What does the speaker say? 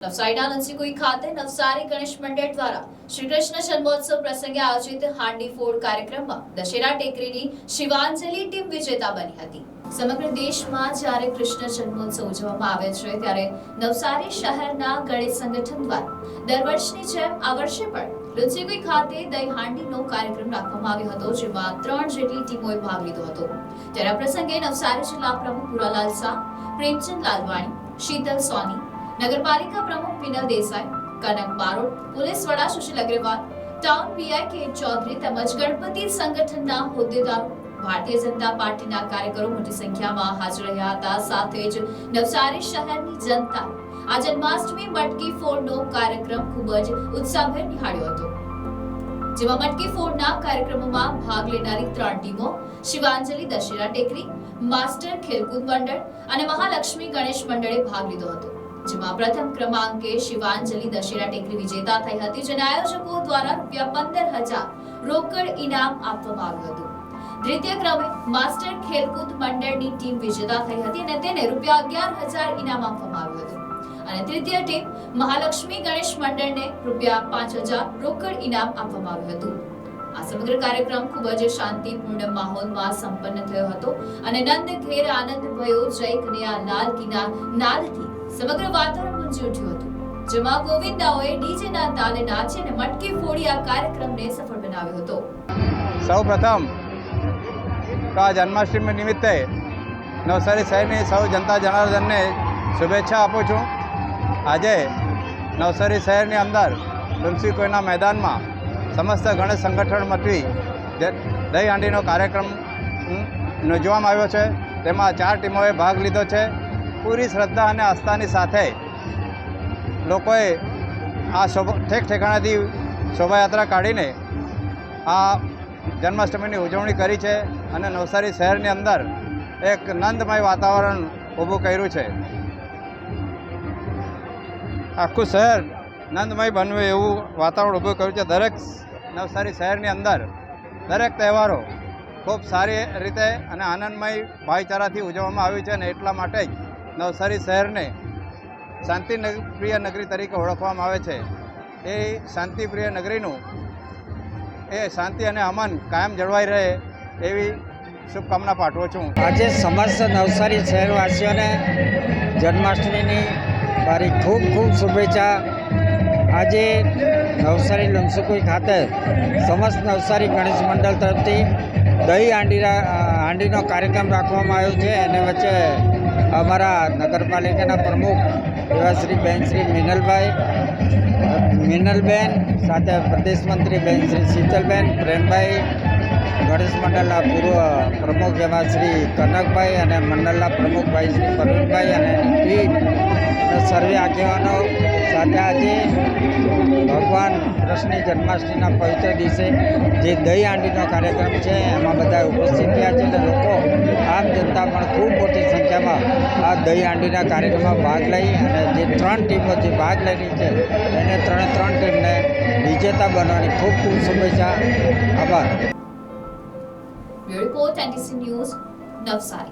નવસારીના લંસીકુઈ ખાતે નવસારી ગણેશ મંડળ દ્વારા શ્રી કૃષ્ણ જન્મોત્સવ પ્રસંગે આયોજિત હાંડી ફોડ કાર્યક્રમમાં દશેરા ટેકરીની શિવાંજલિ ટીમ વિજેતા બની હતી. સમગ્ર દેશમાં જ્યારે કૃષ્ણ જન્મોત્સવ ઉજવવામાં આવે છે, ત્યારે નવસારી શહેરના ગણેશ સંગઠન દ્વારા દર વર્ષની જેમ આ વર્ષે પણ લુન્સીકુઈ ખાતે દહીં હાંડીનો કાર્યક્રમ રાખવામાં આવ્યો હતો, જેમાં ત્રણ જેટલી ટીમોએ ભાગ લીધો હતો. ત્યારે પ્રસંગે નવસારી જિલ્લા પ્રમુખ પુરાલાલ શાહ, પ્રેમચંદ લાલવાણી, શીતલ સોની નગરપાલિકા પ્રમુખ વિનલ દેસાઈ, કનક બારોટ, પોલીસ વડા સુશીલ અગ્રવાલ, ટાઉન પીઆઈ કે ચૌધરી તેમજ ગણપતિ સંગઠનના હોદ્દેદારો, ભારતીય જનતા પાર્ટીના કાર્યકરો મોટી સંખ્યામાં હાજર રહ્યા હતા. સાથે જ નવસારી શહેરની જનતા આ જન્માષ્ટમી મટકી ફોડનો કાર્યક્રમ ખૂબ જ ઉત્સાહભેર નિહાળ્યો હતો. જેમાં મટકી ફોડના કાર્યક્રમોમાં ભાગ લેનારી ત્રણ ટીમો શિવાંજલિ, દશેરા ટેકરી, માસ્ટર ખેલકૂદ મંડળ અને મહાલક્ષ્મી ગણેશ મંડળે ભાગ લીધો હતો. જેમાં પ્રથમ ક્રમાંકે શિવાંજલિ દશેરા ટેકરી વિજેતા થઈ હતી, જેને આયોજકો દ્વારા રૂપિયા પંદર હજાર રોકડ ઇનામ આપવામાં આવ્યું હતું. દ્વિતીય ક્રમે માસ્ટર ખેલકૂદ મંડળની ટીમ વિજેતા થઈ હતી અને તેને રૂપિયા અગિયાર હજાર ઇનામ આપવામાં આવ્યું હતું. અને તૃતીય ટીમ મહાલક્ષ્મી ગણેશ મંડળને રૂપિયા પાંચ હજાર રોકડ ઇનામ આપવામાં આવ્યું હતું. આ સમગ્ર કાર્યક્રમ ખૂબ જ શાંતિપૂર્ણ માહોલમાં સંપન્ન થયો હતો અને નંદ ઘેર આનંદ ભયો જય કનૈયા લાલ કીના નાદથી સમગ્ર વાતાવરણ ગુંજી ઉઠ્યું હતું. જેમાં ગોવિંદાઓએ ડીજેના તાલે નાચી અને મટકી ફોડી આ કાર્યક્રમને સફળ બનાવ્યો હતો. સૌ પ્રથમ જન્માષ્ટમી નિમિત્તે નવસારી શહેરની સૌ જનતા જનાર્દનને શુભેચ્છા આપું છું. આજે નવસારી શહેરની અંદર તુલસી કોઈના મેદાનમાં સમસ્ત ગણેશ સંગઠન જે દહીં હાંડીનો કાર્યક્રમ યોજવામાં આવ્યો છે. તેમાં ચાર ટીમોએ ભાગ લીધો છે. પૂરી શ્રદ્ધા અને આસ્થાની સાથે લોકોએ આ શોભા, ઠેક ઠેકાણાથી શોભાયાત્રા કાઢીને આ જન્માષ્ટમીની ઉજવણી કરી છે અને નવસારી શહેરની અંદર એક નંદમય વાતાવરણ ઊભું કર્યું છે. આખું શહેર નંદમય બનવે એવું વાતાવરણ ઊભું કર્યું છે. દરેક નવસારી શહેરની અંદર દરેક તહેવારો ખૂબ સારી રીતે અને આનંદમય ભાઈચારાથી ઉજવવામાં આવ્યું છે અને એટલા માટે જ નવસારી શહેરને શાંતિ નગ- પ્રિય નગરી તરીકે ઓળખવામાં આવે છે. એ શાંતિપ્રિય નગરીનું એ શાંતિ અને અમન કાયમ જળવાઈ રહે એવી શુભકામના પાઠવું છું. આજે સમસ્ત નવસારી શહેરવાસીઓને જન્માષ્ટમીની મારી ખૂબ ખૂબ શુભેચ્છા. આજે નવસારી લંસુકુઈ ખાતે સમસ્ત નવસારી ગણેશ મંડળ તરફથી દહીં હાંડીના હાંડીનો કાર્યક્રમ રાખવામાં આવ્યો છે. અને વચ્ચે અમારા નગરપાલિકાના પ્રમુખ એવા શ્રી બેન શ્રી મિનલભાઈ, મિનલબેન, સાથે પ્રદેશ મંત્રી બેન શ્રી શીતલબેન, પ્રેમભાઈ, ગણેશ મંડળના પૂર્વ પ્રમુખ એવા શ્રી કનકભાઈ અને મંડળના પ્રમુખભાઈ શ્રી પ્રવીણભાઈ અને ટીમ સર્વે આગેવાનો સાથે આજે ભગવાન કૃષ્ણની જન્માષ્ટમીના પવિત્ર દિવસે જે દહીં હાંડીનો કાર્યક્રમ છે, એમાં બધા ઉપસ્થિત થયા છે અને લોકો, આમ જનતા પણ ખૂબ મોટી સંખ્યામાં આ દહીં હાંડીના કાર્યક્રમમાં ભાગ લઈ અને જે ત્રણ ટીમો જે ભાગ લેલી છે, એને ત્રણે ત્રણ ટીમને વિજેતા બનવાની ખૂબ ખૂબ શુભેચ્છા, આભાર. Report news, Navsari.